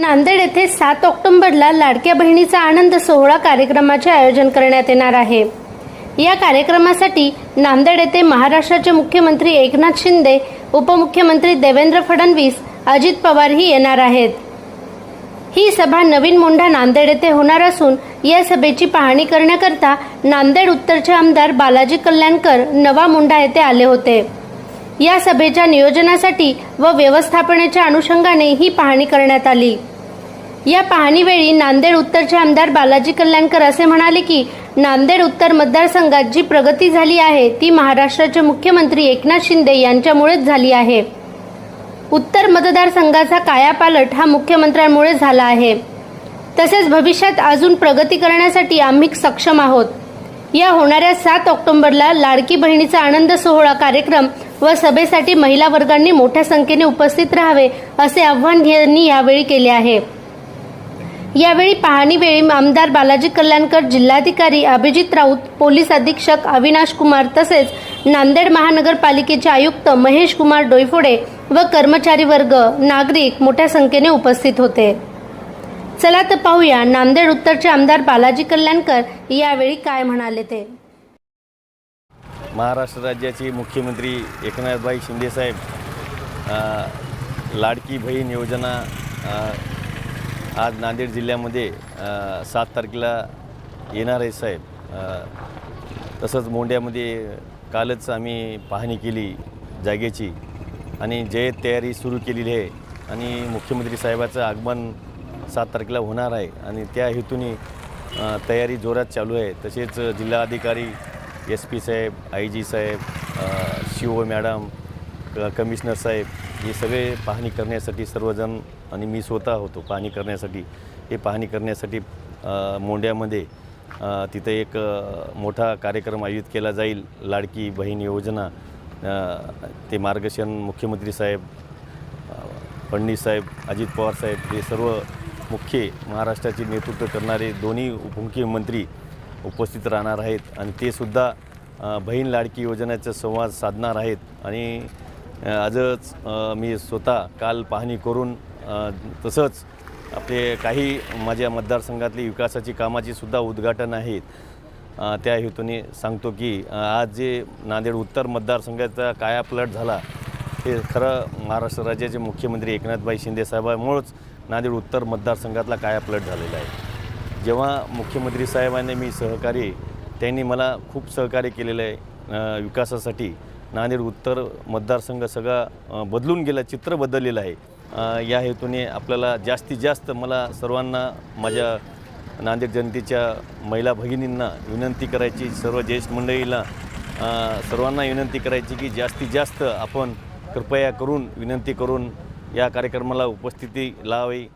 नांदेड येथे सात ऑक्टोबरला लाडक्या बहिणीचा आनंद सोहळा कार्यक्रमाचे आयोजन करण्यात येणार आहे. या कार्यक्रमासाठी नांदेड येथे महाराष्ट्राचे मुख्यमंत्री एकनाथ शिंदे उपमुख्यमंत्री देवेंद्र फडणवीस अजित पवारही येणार आहेत. ही सभा नवीन मोंढा नांदेड येथे होणार असून या सभेची पाहणी करण्याकरता नांदेड उत्तरचे आमदार बालाजी कल्याणकर नवा मोंढा येथे आले होते. या सभेच्या नियोजनासाठी व व्यवस्थापनाच्या अनुषंगाने ही पाहणी करण्यात आली. या पाहणीवेळी नांदेड उत्तरचे आमदार बालाजी कल्याणकर असे म्हणाले की नांदेड उत्तर मतदारसंघात जी प्रगती झाली आहे ती महाराष्ट्राचे मुख्यमंत्री एकनाथ शिंदे यांच्यामुळेच झाली आहे. उत्तर मतदारसंघाचा कायापालट हा मुख्यमंत्र्यांमुळे झाला आहे. तसेच भविष्यात अजून प्रगती करण्यासाठी आम्ही सक्षम आहोत. या होणाऱ्या सात ऑक्टोबरला लाडकी बहिणीचा आनंद सोहळा कार्यक्रम व सभेसाठी महिला वर्गांनी मोठ्या संख्येने उपस्थित राहावे असे आव्हान यांनी यावेळी केले आहे. यावेळी पाहणीवेळी आमदार बालाजी कल्याणकर जिल्हाधिकारी अभिजित राऊत पोलीस अधीक्षक अविनाश कुमार तसेच नांदेड महानगरपालिकेचे आयुक्त महेश कुमार डोईफोडे व कर्मचारी वर्ग नागरिक मोठ्या संख्येने उपस्थित होते. चला तर पाहूया नांदेड उत्तरचे आमदार बालाजी कल्याणकर यावेळी काय म्हणाले ते. महाराष्ट्र राज्याचे मुख्यमंत्री एकनाथभाई शिंदेसाहेब लाडकी बहीण योजना आज नांदेड जिल्ह्यामध्ये सात तारखेला येणार आहे साहेब. तसंच मोंड्यामध्ये कालच आम्ही पाहणी केली जागेची आणि जय्यत तयारी सुरू केलेली आहे आणि मुख्यमंत्री साहेबाचं आगमन सात तारखेला होणार आहे आणि त्या हेतूने तयारी जोरात चालू आहे. तसेच जिल्हाधिकारी एस पी साहेब आय जी साहेब सी ओ मॅडम क कमिशनर साहेब हे सगळे पाहणी करण्यासाठी सर्वजण आणि मी स्वतः होतो पाहणी करण्यासाठी. हे पाहणी करण्यासाठी मोंड्यामध्ये तिथं एक मोठा कार्यक्रम आयोजित केला जाईल लाडकी बहीण योजना. ते मार्गदर्शन मुख्यमंत्री साहेब फडणवीस साहेब अजित पवार साहेब हे सर्व मुख्य महाराष्ट्राचे नेतृत्व करणारे दोन्ही उपमुख्यमंत्री उपस्थित राहणार आहेत आणि ते सुद्धा बहीण लाडकी योजनेचा संवाद साधणार आहेत. आणि आजच मी स्वतः काल पाहणी करून तसंच आपले काही माझ्या मतदारसंघातली विकासाची कामाची सुद्धा उद्घाटन आहेत. त्या हेतूने सांगतो की आज जे नांदेड उत्तर मतदारसंघाचा कायापलट झाला हे खरं महाराष्ट्र राज्याचे मुख्यमंत्री एकनाथभाई शिंदेसाहेबांमुळेच नांदेड उत्तर मतदारसंघातला कायापलट झालेला आहे. जेव्हा मुख्यमंत्री साहेबांनी मी सहकार्य त्यांनी मला खूप सहकार्य केलेलं आहे विकासासाठी. नांदेड उत्तर मतदारसंघ सगळा बदलून गेला चित्र बदललेलं आहे. या हेतूने आपल्याला जास्तीत जास्त मला सर्वांना माझ्या नांदेड जनतेच्या महिला भगिनींना विनंती करायची सर्व ज्येष्ठ मंडळीला सर्वांना विनंती करायची की जास्तीत जास्त आपण कृपया करून विनंती करून या कार्यक्रमाला उपस्थिती लावावी.